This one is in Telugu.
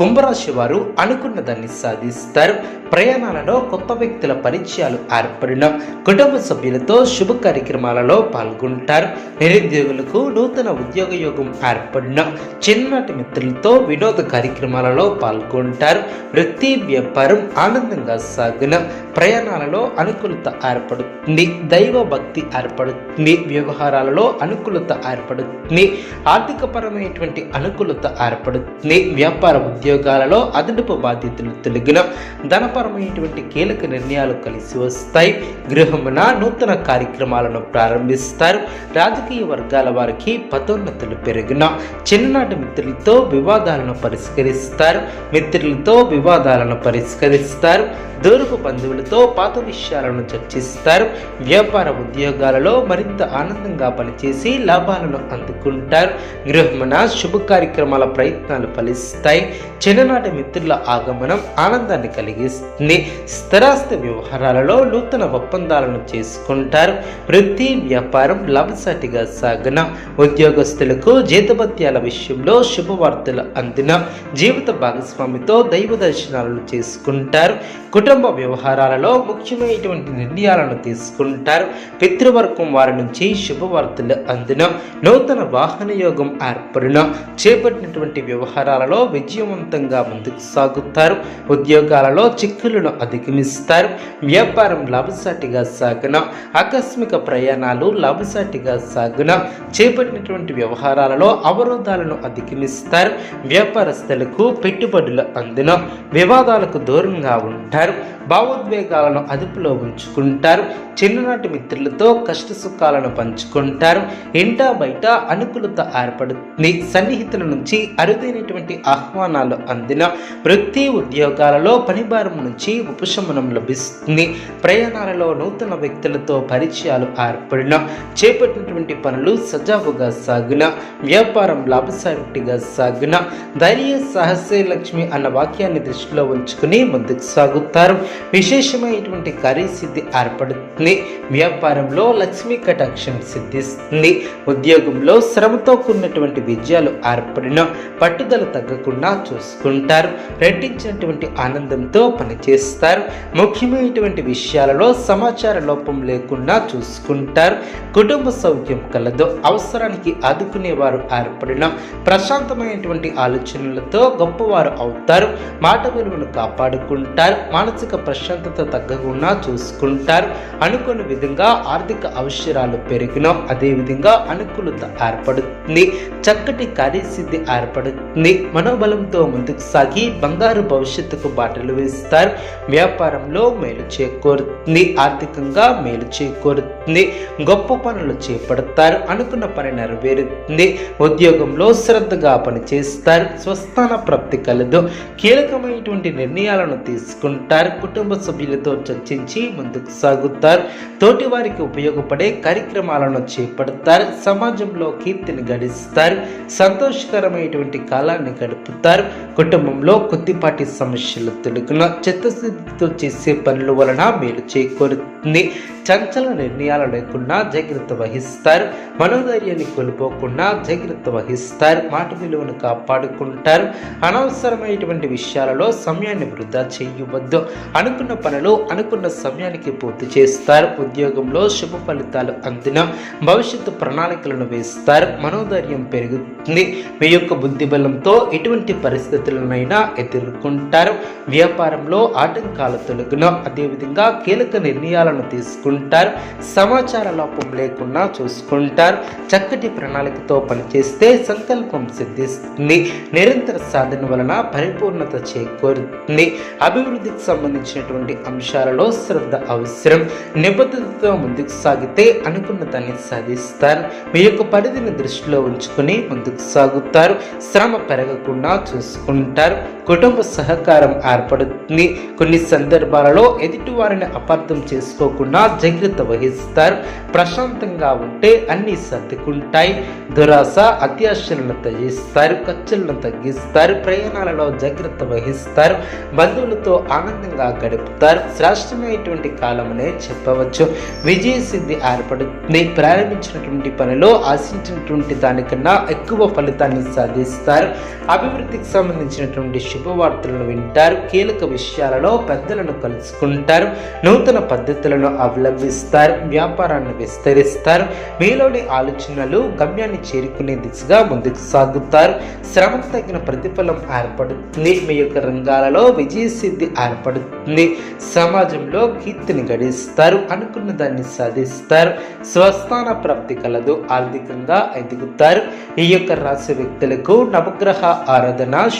కుంభరాశి వారు అనుకున్న దాన్ని సాధిస్తారు. ప్రయాణాలలో కొత్త వ్యక్తుల పరిచయాలు ఏర్పడిన కుటుంబ సభ్యులతో శుభ కార్యక్రమాలలో పాల్గొంటారు. నిరుద్యోగులకు నూతన ఉద్యోగ యోగం ఏర్పడిన చిన్నటి మిత్రులతో వినోద కార్యక్రమాలలో పాల్గొంటారు. వృత్తి వ్యాపారం ఆనందంగా సాగిన ప్రయాణాలలో అనుకూలత ఏర్పడుతుంది. దైవ భక్తి ఏర్పడుతుంది. వ్యవహారాలలో అనుకూలత ఏర్పడుతుంది. ఆర్థికపరమైనటువంటి అనుకూలత ఏర్పడుతుంది. వ్యాపార ఉద్యోగాలలో అదనపు బాధ్యతలు తొలగిన ధనపరమైనటువంటి కీలక నిర్ణయాలు కలిసి వస్తాయి. గృహమున నూతన కార్యక్రమాలను ప్రారంభిస్తారు. రాజకీయ వర్గాల వారికి పదోన్నతులు పెరిగిన చిన్ననాటి మిత్రులతో వివాదాలను పరిష్కరిస్తారు. మిత్రులతో వివాదాలను పరిష్కరిస్తారు. దూరపు బంధువులతో పాత విషయాలను చర్చిస్తారు. వ్యాపార ఉద్యోగాలలో మరింత ఆనందంగా పనిచేసి లాభాలను అందుకుంటారు. గృహమున శుభ కార్యక్రమాల ప్రయత్నాలు ఫలిస్తాయి. చిన్ననాటి మిత్రుల ఆగమనం ఆనందాన్ని కలిగిస్తుంది. స్థిరాస్తి వ్యవహారాలలో నూతన ఒప్పందాలను చేసుకుంటారు. వృత్తి వ్యాపారం లాభసాటిగా సాగన ఉద్యోగస్తులకు జీతభత్యాల విషయంలో శుభవార్తలు అందిన జీవిత భాగస్వామితో దైవ దర్శనాలను చేసుకుంటారు. కుటుంబ వ్యవహారాలలో ముఖ్యమైనటువంటి నిర్ణయాలను తీసుకుంటారు. పితృవర్గం వారి నుంచి శుభవార్తలు అందిన నూతన వాహన యోగం ఏర్పడిన చేపట్టినటువంటి వ్యవహారాలలో విజయవంతంగా ముందుకు సాగుతారు. ఉద్యోగాలలో చిక్కులను అధిగమిస్తారు. వ్యాపారం లాభసాటిగా సాగున ఆకస్మిక ప్రయాణాలు లాభసాటిగా సాగున చేపట్టినటువంటి వ్యవహారాలలో అవరోధాలను అధిగమిస్తారు. వ్యాపారస్తులకు పెట్టుబడులు అందిన వివాదాలకు దూరంగా ఉంటారు. భావోద్వేగాలను అదుపులో ఉంచుకుంటారు. చిన్ననాటి మిత్రులతో కష్ట సుఖాలను పంచుకుంటారు. ఇంటా బయట అనుకూలత ఏర్పడుతుంది. సన్నిహితుల నుంచి అరుదైనటువంటి ఆహ్వానాలు అందిన వృత్తి ఉద్యోగాలలో పనిభారం నుంచి ఉపశమనం లభిస్తుంది. ప్రయాణాలలో నూతన వ్యక్తులతో పరిచయాలు ఏర్పడిన చేపట్టినటువంటి పనులు సజావుగా సాగిన వ్యాపారం లాభసాటిగా సాగిన ధైర్య సాహసే లక్ష్మి అన్న వాక్యాన్ని దృష్టిలో ఉంచుకుని ముందుకు సాగుతారు. విశేషమైనటువంటి కార్యసిద్ధి ఏర్పడుతుంది. వ్యాపారంలో లక్ష్మీ కటాక్షం సిద్ధిస్తుంది. ఉద్యోగంలో శ్రమతో కూడినటువంటి విజయాలు ఏర్పడిన పట్టుదల తగ్గకుండా చూసుకుంటారు రెట్టించినటువంటి ఆనందంతో పనిచేస్తారు ముఖ్యమైనటువంటి విషయాలలో సమాచార లోపం లేకుండా చూసుకుంటారు. కుటుంబ సౌఖ్యం కలదు అవసరానికి ఆదుకునేవారు ఏర్పడిన ప్రశాంతమైనటువంటి ఆలోచనలతో గొప్పవారు అవుతారు మాట విలువను కాపాడుకుంటారు మానసిక ప్రశాంతత తగ్గకుండా చూసుకుంటారు. అనుకున్న విధంగా ఆర్థిక అవసరాలు పెరిగిన అదేవిధంగా అనుకూలత ఏర్పడుతుంది చక్కటి కార్యసిద్ధి ఏర్పడుతుంది మనోబలంతో ముందుకు సాగి బంగారు భవిష్యత్తుకు బాటలు వేస్తారు. వ్యాపారంలో మేలు చేకూరుతుంది. ఆర్థికంగా మేలు చేకూరుతుంది. గొప్ప పనులు చేపడతారు. అనుకున్న పని నెరవేరుతుంది. ఉద్యోగంలో శ్రద్ధగా పనిచేస్తారు. స్వస్థాన ప్రాప్తి కలదు. కీలకమైనటువంటి నిర్ణయాలను తీసుకుంటారు. కుటుంబ సభ్యులతో చర్చించి ముందుకు సాగుతారు. తోటి వారికి ఉపయోగపడే కార్యక్రమాలను చేపడతారు. సమాజంలో కీర్తిని గడిస్తారు. సంతోషకరమైనటువంటి కాలాన్ని గడుపుతారు. కుటుంబంలో కొద్దిపాటి సమస్యలు తొలగిన చిత్తశుద్ధితో చేసే పనుల వలన మేలు చేకూరుతుంది. చంచల నిర్ణయాలు లేకుండా జాగ్రత్త వహిస్తారు. మనోధైర్యాన్ని కోల్పోకుండా జాగ్రత్త వహిస్తారు. మాట విలువను కాపాడుకుంటారు. అనవసరమైనటువంటి విషయాలలో సమయాన్ని వృధా చేయవద్దు. అనుకున్న పనులు అనుకున్న సమయానికి పూర్తి చేస్తారు. ఉద్యోగంలో శుభ ఫలితాలు అందిన భవిష్యత్తు ప్రణాళికలను వేస్తారు. మనోధైర్యం పెరుగుతుంది. మీ యొక్క బుద్ధి బలంతో ఎటువంటి పరిస్థితులు పరిస్థితులనైనా ఎదుర్కొంటారు. వ్యాపారంలో ఆటంకాలు తొలగిన అదేవిధంగా కీలక నిర్ణయాలను తీసుకుంటారు. సమాచార లోపం లేకుండా చూసుకుంటారు. చక్కటి ప్రణాళికతో పనిచేస్తే సంకల్పం సిద్ధిస్తుంది. నిరంతర సాధన వలన పరిపూర్ణత చేకూరుతుంది. అభివృద్ధికి సంబంధించినటువంటి అంశాలలో శ్రద్ధ అవసరం. నిబద్ధతతో ముందుకు సాగితే అనుకున్న దాన్ని సాధిస్తారు. మీ యొక్క పరిధిని దృష్టిలో ఉంచుకుని ముందుకు సాగుతారు. శ్రమ పెరగకుండా చూసుకుంటారు. కుటుంబ సహకారం ఏర్పడుతుంది. కొన్ని సందర్భాలలో ఎదుటి వారిని అపార్థం చేసుకోకుండా జాగ్రత్త వహిస్తారు. ప్రశాంతంగా ఉంటే అన్ని సర్దుకుంటాయి. దురాశ అత్యాశలను తగ్గిస్తారు. ఖర్చులను తగ్గిస్తారు. ప్రయాణాలలో జాగ్రత్త వహిస్తారు. బంధువులతో ఆనందంగా గడుపుతారు. శ్రేష్టమైనటువంటి కాలమనే చెప్పవచ్చు. విజయ సిద్ధి ఏర్పడుతుంది. ప్రారంభించినటువంటి పనిలో ఆశించినటువంటి దానికన్నా ఎక్కువ ఫలితాన్ని సాధిస్తారు. అభివృద్ధికి సంబంధించినటువంటి శుభవార్తలను వింటారు కీలక విషయాలలో పెద్దలను కలుసుకుంటారు నూతన పద్ధతులను అవలంబిస్తారు వ్యాపారాన్ని విస్తరిస్తారు మీలోని ఆలోచనలు గమ్యాన్ని చేరుకునే దిశగా ముందుకు సాగుతారు. శ్రమకు తగిన ప్రతిఫలం ఏర్పడుతుంది మీ యొక్క రంగాలలో విజయ సిద్ధి ఏర్పడుతుంది. సమాజంలో కీర్తిని గడిస్తారు అనుకున్న దాన్ని సాధిస్తారు. స్వస్థాన ప్రాప్తి కలదు ఆర్థికంగా ఎదుగుతారు. ఈ యొక్క రాశి వ్యక్తులకు నవగ్రహ ఆరాధన